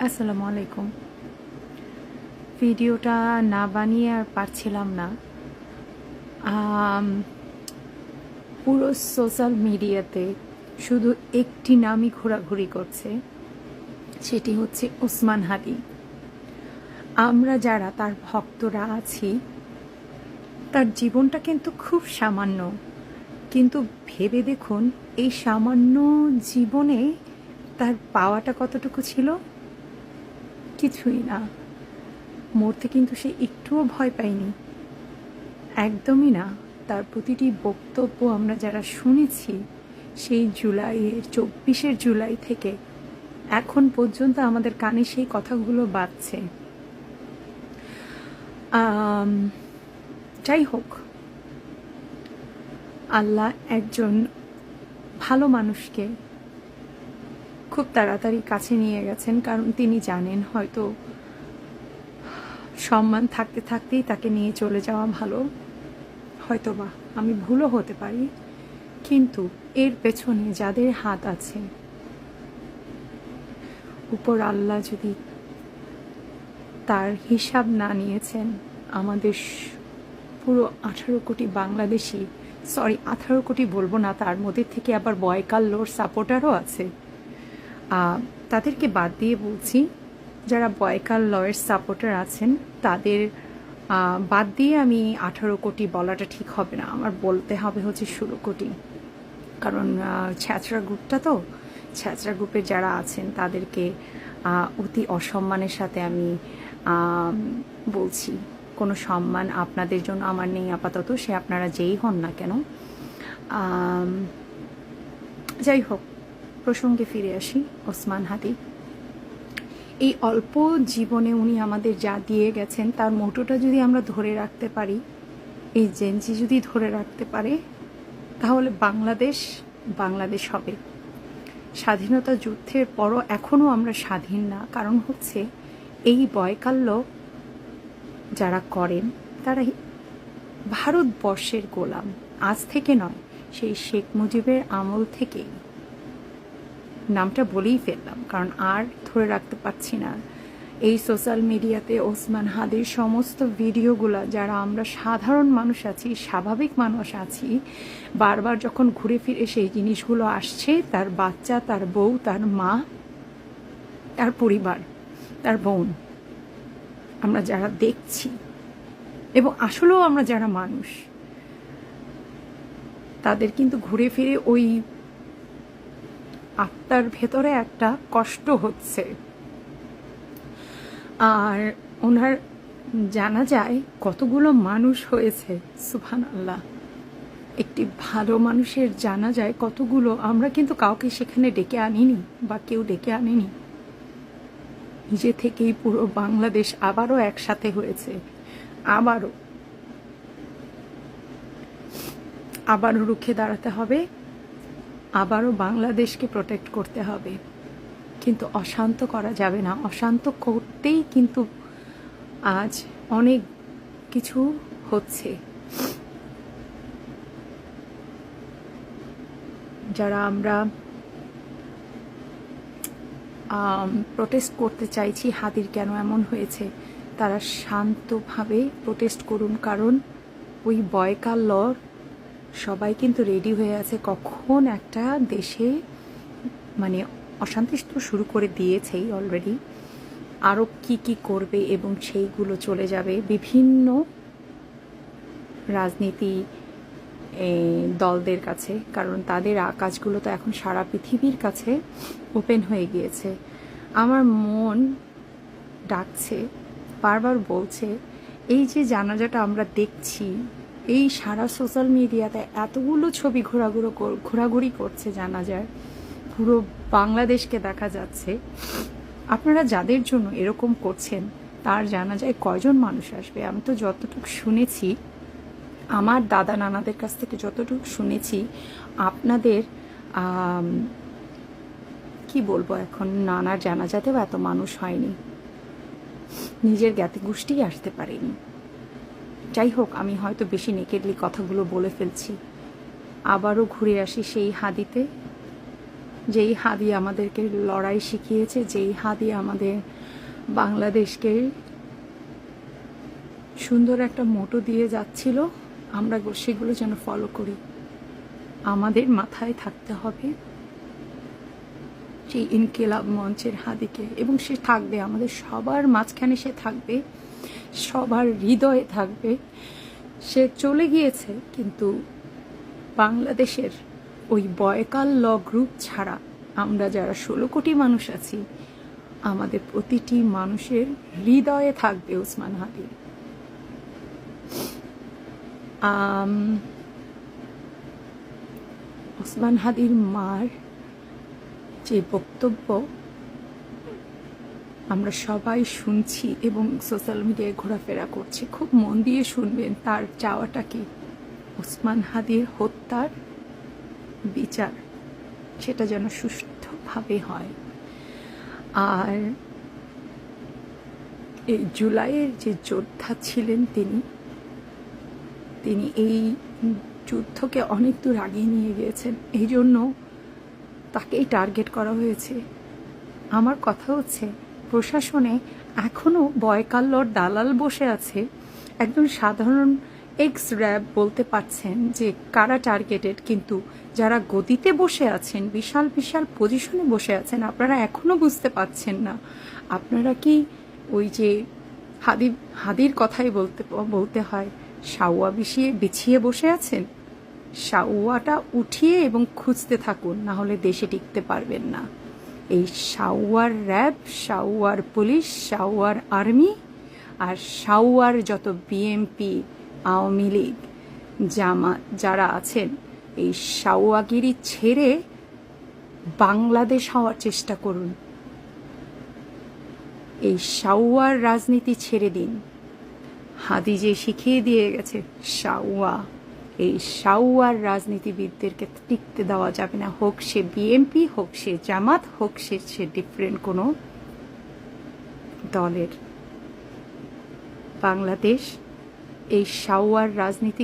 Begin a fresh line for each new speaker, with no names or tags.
আসসালামু আলাইকুম। ভিডিওটা না বানিয়ে আর পারছিলাম না। পুরো সোশ্যাল মিডিয়াতে শুধু একটি নামই ঘোরাঘুরি করছে, সেটি হচ্ছে ওসমান হাদি। আমরা যারা তার ভক্তরা আছি, তার জীবনটা কিন্তু খুব সামান্য। কিন্তু ভেবে দেখুন, এই সামান্য জীবনে তার পাওয়াটা কতটুকু ছিল? কিছুই না। মরতে কিন্তু সে একটুও ভয় পায়নি। একদমই না। তার প্রতিটি বক্তব্য আমরা যারা শুনেছি, সেই জুলাইয়ের চব্বিশের জুলাই থেকে এখন পর্যন্ত আমাদের কানে সেই কথাগুলো বাজছে। যাই হোক। আল্লাহ একজন ভালো মানুষকে খুব তাড়াতাড়ি কাছে নিয়ে গেছেন, কারণ তিনি জানেন হয়তো সম্মান থাকতে থাকতেই তাকে নিয়ে চলে যাওয়া ভালো। হয়তো বা আমি ভুলও হতে পারি, কিন্তু এর পেছনে যাদের হাত আছে, উপর আল্লাহ যদি তার হিসাব না নিয়েছেন, আমাদের পুরো আঠারো কোটি বাংলাদেশি, সরি, আঠারো কোটি বলব না, তার মধ্যে থেকে আবার বয়কাল্লোর সাপোর্টারও আছে। তাদেরকে বাদ দিয়ে বলছি, যারা বয়কাল লয়ের সাপোর্টার আছেন, তাদের বাদ দিয়ে আমি আঠারো কোটি বলাটা ঠিক হবে না। আমার বলতে হবে হচ্ছে ষোলো কোটি। কারণ ছ্যাঁচড়া গ্রুপটা তো ছ্যাঁচড়া গ্রুপে যারা আছেন, তাদেরকে অতি অসম্মানের সাথে আমি বলছি। কোনো সম্মান আপনাদের জন্য আমার নেই আপাতত, সে আপনারা যেই হন না কেন। যাই হোক প্রসঙ্গে ফিরে আসি, ওসমান হাদি। এই অল্প জীবনে উনি আমাদের যা দিয়ে গেছেন, তার মোটোটা যদি আমরা ধরে রাখতে পারি, এই জেনজি যদি ধরে রাখতে পারে, তাহলে বাংলাদেশ বাংলাদেশ হবে। স্বাধীনতা যুদ্ধের পরও এখনও আমরা স্বাধীন না। কারণ হচ্ছে, এই বয়কাল্য যারা করেন তারা ভারতবর্ষের গোলাম। আজ থেকে নয়, সেই শেখ মুজিবের আমল থেকেই। নামটা বলেই ফেললাম, কারণ আর ধরে রাখতে পারছি না। এই সোশ্যাল মিডিয়াতে ওসমান হাদির সমস্ত ভিডিওগুলো, যারা আমরা সাধারণ মানুষ আছি, স্বাভাবিক মানুষ আছি, বারবার যখন ঘুরে ফিরে সেই জিনিসগুলো আসছে, তার বাচ্চা, তার বউ, তার মা, তার পরিবার, তার বোন, আমরা যারা দেখছি, এবং আসলেও আমরা যারা মানুষ, তাদের কিন্তু ঘুরে ফিরে ওই আত্মার ভেতরে একটা কষ্ট হচ্ছে। আর ওনার জানা যায় কতগুলো মানুষ হয়েছে সুফান আল্লাহ একটি ভালো মানুষের জানা যায় কতগুলো, আমরা কিন্তু কাউকে সেখানে ডেকে আনিনি বা কেউ ডেকে আনেনি। নিজে থেকেই পুরো বাংলাদেশ আবারও একসাথে হয়েছে, আবারও। আবারও রুখে দাঁড়াতে হবে আবারও বাংলাদেশকে প্রোটেক্ট করতে হবে। কিন্তু অশান্ত করা যাবে না। অশান্ত করতেই কিন্তু আজ অনেক কিছু হচ্ছে। যারা আমরা প্রোটেস্ট করতে চাইছি, হাতির কেন এমন হয়েছে, তারা শান্তভাবে প্রোটেস্ট করুন। কারণ ওই বয়কাল লর সবাই কিন্তু রেডি হয়ে আছে। কখন একটা দেশে মানে অশান্তি তো শুরু করে দিয়েছেই অলরেডি আরও কি কি করবে এবং সেইগুলো চলে যাবে। বিভিন্ন রাজনীতি দলদের কাছে। কারণ তাদের কাজগুলো তো এখন সারা পৃথিবীর কাছে ওপেন হয়ে গিয়েছে। আমার মন ডাকছে, বারবার বলছে, এই যে জানাজাটা আমরা দেখছি এই সারা সোশ্যাল মিডিয়াতে এতগুলো ছবি ঘোরাঘুরো ঘোরাঘুরি করছে জানা যায় পুরো বাংলাদেশকে দেখা যাচ্ছে। আপনারা যাদের জন্য এরকম করছেন, তার জানা যায় কয়জন মানুষ আসবে? আমি তো যতটুকু শুনেছি, আমার দাদা নানাদের কাছ থেকে যতটুকু শুনেছি, আপনাদের কি বলব এখন, নানার জানাজাতেও এত মানুষ হয়নি। নিজের জ্ঞাতি গোষ্ঠী আসতে পারেনি। যাই হোক, আমি হয়তো বেশি নেকেডলি কথাগুলো বলে ফেলছি। আবারও ঘুরে আসি সেই হাদিতে, যেই হাদি আমাদেরকে লড়াই শিখিয়েছে, যেই হাদি আমাদের বাংলাদেশকে সুন্দর একটা মোটো দিয়ে যাচ্ছিল, আমরা সেগুলো যেন ফলো করি। আমাদের মাথায় থাকতে হবে সেই ইনকেলাব মঞ্চের হাদিকে, এবং সে থাকবে, আমাদের সবার মাঝখানে সে থাকবে। সবার হৃদয়ে থাকবে। সে চলে গিয়েছে কিন্তু বাংলাদেশের ওই বয়কাল ল গ্রুপ ছাড়া আমরা যারা ষোলো কোটি মানুষ আছি আমাদের প্রতিটি মানুষের হৃদয়ে থাকবে ওসমান আম, ওসমান হাদির মার যে বক্তব্য আমরা সবাই শুনছি এবং সোশ্যাল মিডিয়ায় ঘোরাফেরা করছি। খুব মন দিয়ে শুনবেন তার চাওয়াটা কি? ওসমান হাদির হত্যার বিচার, সেটা যেন সুষ্ঠুভাবে হয়। আর এই জুলাইয়ের যে যোদ্ধা ছিলেন তিনি তিনি এই যুদ্ধকে অনেক দূর আগিয়ে নিয়ে গিয়েছেন। এই জন্য তাকেই টার্গেট করা হয়েছে। আমার কথা হচ্ছে প্রশাসনে এখনও বয়কাল্লর দালাল বসে আছে। একজন সাধারণ এক্স র্যাব বলতে পারছেন যে কারা টার্গেটেড কিন্তু যারা গদিতে বসে আছেন, বিশাল বিশাল পজিশনে বসে আছেন, আপনারা এখনও বুঝতে পারছেন না। আপনারা কি ওই যে হাদি হাদির কথাই বলতে বলতে হয় সাউয়া বিছিয়ে বিছিয়ে বসে আছেন? সাউয়াটা উঠিয়ে এবং খুঁজতে থাকুন, না হলে দেশে টিকতে পারবেন না। এই সাউয়ার র্যাব সাউয়ার পুলিশ সাউয়ার আর্মি আর সাউয়ার যত বিএমপি আওয়ামী লীগ জামাত যারা আছেন, এই সাউয়াগিরি ছেড়ে বাংলাদেশ হওয়ার চেষ্টা করুন। এই সাউয়ার রাজনীতি ছেড়ে দিন। হাদি যে শিখিয়ে দিয়ে গেছে সাউয়া এই সাউয়ার রাজনীতিবিদদেরকে টিকতে দেওয়া যাবে না। হোক সে বিএনপি হোক সে জামাত, হোক সে সে ডিফারেন্ট কোনো দলের। বাংলাদেশ এই সাউয়ার রাজনীতি